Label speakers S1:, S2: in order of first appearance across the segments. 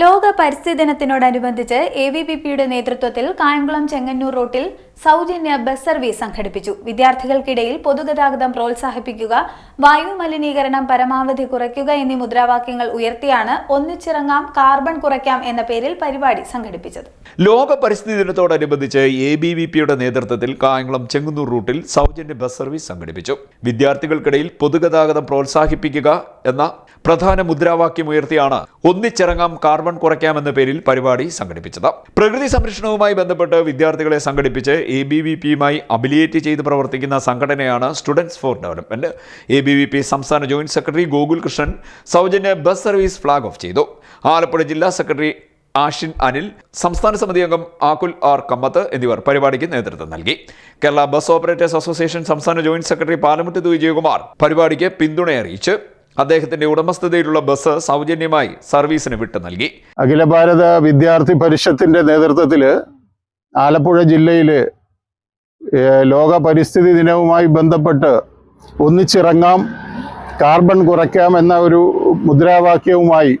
S1: ലോക പരിസ്ഥിതി ദിനത്തിനോടനുബന്ധിച്ച് A V P പിയുടെ നേതൃത്വത്തിൽ കായംകുളം ചെങ്ങന്നൂർ റോട്ടിൽ സൗജന്യ ബസ് സർവീസ് സംഘടിപ്പിച്ചു. വിദ്യാർത്ഥികൾക്കിടയിൽ പൊതുഗതാഗതം പ്രോത്സാഹിപ്പിക്കുക വായു മലിനീകരണം പരമാവധി കുറയ്ക്കുക എന്നീ മുദ്രാവാക്യങ്ങൾ ഉയർത്തിയാണ് ഒന്നിച്ചിറങ്ങാം കാർബൺ കുറയ്ക്കാം എന്ന പേരിൽ പരിപാടി സംഘടിപ്പിച്ചത്.
S2: ലോക പരിസ്ഥിതി ദിനത്തോടനുബന്ധിച്ച് എ ബി വി പിയുടെ നേതൃത്വത്തിൽ കായംകുളം ചെങ്ങന്നൂർ റൂട്ടിൽ സൗജന്യ ബസ് സർവീസ് സംഘടിപ്പിച്ചു. വിദ്യാർത്ഥികൾക്കിടയിൽ പൊതുഗതാഗതം പ്രോത്സാഹിപ്പിക്കുക എന്ന പ്രധാന മുദ്രാവാക്യം ഉയർത്തിയാണ് ഒന്നിച്ചിറങ്ങാം കാർബൺ കുറയ്ക്കാം എന്ന പേരിൽ പരിപാടി സംഘടിപ്പിച്ചത്. പ്രകൃതി സംരക്ഷണവുമായി ബന്ധപ്പെട്ട് വിദ്യാർത്ഥികളെ സംഘടിപ്പിച്ച് എ ബി വി പിയുമായി അബിലിയേറ്റ് ചെയ്ത് പ്രവർത്തിക്കുന്ന സംഘടനയാണ് students for development. A B V P സംസ്ഥാന ജോയിന്റ് സെക്രട്ടറി ഗോകുൽ കൃഷ്ണൻ സൗജന്യ ബസ് സർവീസ് ഫ്ളാഗ് ഓഫ് ചെയ്തു. ആലപ്പുഴ ജില്ലാ സെക്രട്ടറി ആഷിൻ അനിൽ സംസ്ഥാന സമിതി അംഗം ആകുൽ ആർ കമ്മത്ത് എന്നിവർ പരിപാടിക്ക് നേതൃത്വം നൽകി. കേരള ബസ് ഓപ്പറേറ്റേഴ്സ് അസോസിയേഷൻ സംസ്ഥാന ജോയിന്റ് സെക്രട്ടറി പാലമുട്ടി വിജയകുമാർ പരിപാടിക്ക് പിന്തുണ അറിയിച്ച് അദ്ദേഹത്തിന്റെ ഉടമസ്ഥതയിലുള്ള ബസ് സൗജന്യമായി സർവീസിന് വിട്ടു നൽകി.
S3: അഖില ഭാരത വിദ്യാർത്ഥി പരിഷത്തിന്റെ നേതൃത്വത്തിൽ ആലപ്പുഴ ജില്ലയിൽ ലോക പരിസ്ഥിതി ദിനവുമായി ബന്ധപ്പെട്ട് ഒന്നിച്ചിറങ്ങാം കാർബൺ കുറയ്ക്കാം എന്ന ഒരു മുദ്രാവാക്യവുമായി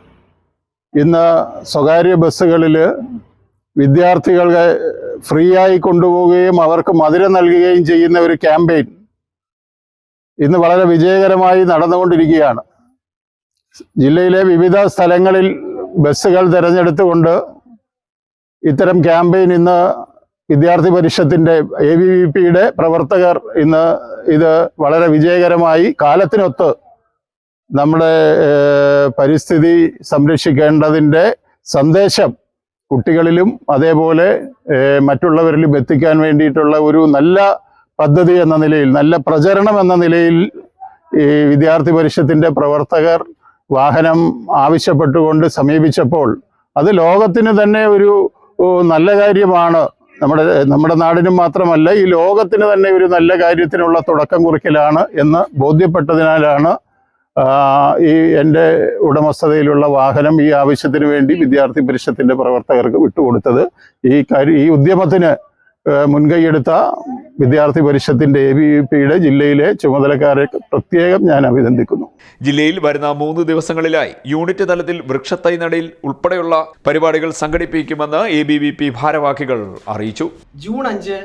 S3: ഇന്ന് സ്വകാര്യ ബസ്സുകളിൽ വിദ്യാർത്ഥികളെ ഫ്രീ ആയി കൊണ്ടുപോവുകയും അവർക്ക് മധുരം നൽകുകയും ചെയ്യുന്ന ഒരു ക്യാമ്പയിൻ ഇന്ന് വളരെ വിജയകരമായി നടന്നുകൊണ്ടിരിക്കുകയാണ്. ജില്ലയിലെ വിവിധ സ്ഥലങ്ങളിൽ ബസ്സുകൾ തിരഞ്ഞെടുത്തുകൊണ്ട് ഇത്തരം ക്യാമ്പയിൻ ഇന്ന് വിദ്യാർത്ഥി പരിഷത്തിന്റെ എ വി വി പിയുടെ പ്രവർത്തകർ ഇന്ന് ഇത് വളരെ വിജയകരമായി കാലത്തിനൊത്ത് നമ്മുടെ പരിസ്ഥിതി സംരക്ഷിക്കേണ്ടതിന്റെ സന്ദേശം കുട്ടികളിലും അതേപോലെ മറ്റുള്ളവരിലും എത്തിക്കാൻ വേണ്ടിയിട്ടുള്ള ഒരു നല്ല പദ്ധതി എന്ന നിലയിൽ നല്ല പ്രചരണം എന്ന നിലയിൽ ഈ വിദ്യാർത്ഥി പരിഷത്തിന്റെ പ്രവർത്തകർ വാഹനം ആവശ്യപ്പെട്ടുകൊണ്ട് സമീപിച്ചപ്പോൾ അത് ലോകത്തിന് തന്നെ ഒരു നല്ല കാര്യമാണ്. നമ്മുടെ നമ്മുടെ നാടിനും മാത്രമല്ല ഈ ലോകത്തിന് തന്നെ ഒരു നല്ല കാര്യത്തിനുള്ള തുടക്കം കുറിക്കലാണ് എന്ന് ബോധ്യപ്പെട്ടതിനാലാണ് ഈ എന്റെ ഉടമസ്ഥതയിലുള്ള വാഹനം ഈ ആവശ്യത്തിന് വേണ്ടി വിദ്യാർത്ഥി പരിഷത്തിന്റെ പ്രവർത്തകർക്ക് വിട്ടുകൊടുത്തത്. ഈ കാര്യം ഈ ഉദ്യമത്തിന് മുൻകൈയെടുത്ത വിദ്യാർത്ഥി പരിഷത്തിന്റെ എ ബി വി പിയുടെ ജില്ലയിലെ ചുമതലക്കാരെ പ്രത്യേകം ഞാൻ അഭിനന്ദിക്കുന്നു.
S2: ജില്ലയിൽ വരുന്ന മൂന്ന് ദിവസങ്ങളിലായി യൂണിറ്റ് തലത്തിൽ വൃക്ഷത്തൈ നടയിൽ ഉൾപ്പെടെയുള്ള പരിപാടികൾ സംഘടിപ്പിക്കുമെന്ന് എ ബി വി പി ഭാരവാഹികൾ അറിയിച്ചു.
S4: ജൂൺ അഞ്ച്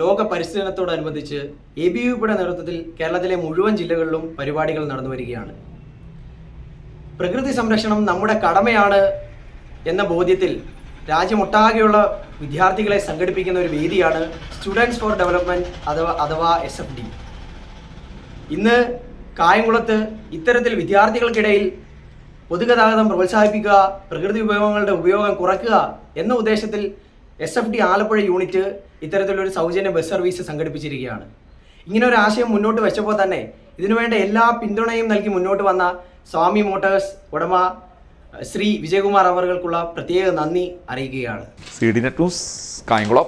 S4: ലോക പരിസ്ഥിതി ദിനത്തോടനുബന്ധിച്ച് എ ബി വി പിയുടെ നേതൃത്വത്തിൽ കേരളത്തിലെ മുഴുവൻ ജില്ലകളിലും പരിപാടികൾ നടന്നു വരികയാണ്. പ്രകൃതി സംരക്ഷണം നമ്മുടെ കടമയാണ് എന്ന ബോധ്യത്തിൽ രാജ്യമൊട്ടാകെയുള്ള വിദ്യാർത്ഥികളെ സംഘടിപ്പിക്കുന്ന ഒരു വേദിയാണ് സ്റ്റുഡൻസ് ഫോർ ഡെവലപ്മെന്റ് അഥവാ അഥവാ എസ് എഫ് ഡി. ഇന്ന് കായംകുളത്ത് ഇത്തരത്തിൽ വിദ്യാർത്ഥികൾക്കിടയിൽ പൊതുഗതാഗതം പ്രോത്സാഹിപ്പിക്കുക പ്രകൃതി വിഭവങ്ങളുടെ ഉപയോഗം കുറയ്ക്കുക എന്ന ഉദ്ദേശത്തിൽ S F D Alappuzha unit ഇത്തരത്തിലൊരു സൗജന്യ ബസ് സർവീസ് സംഘടിപ്പിച്ചിരിക്കുകയാണ്. ഇങ്ങനെ ഒരു ആശയം മുന്നോട്ട് വെച്ചപ്പോൾ തന്നെ ഇതിനുവേണ്ട എല്ലാ പിന്തുണയും നൽകി മുന്നോട്ട് വന്ന സ്വാമി മോട്ടോഴ്സ് ഉടമ ശ്രീ വിജയകുമാർ അവർക്കുള്ള പ്രത്യേക നന്ദി അറിയിക്കുകയാണ്.
S2: C D net news Kayamkulam.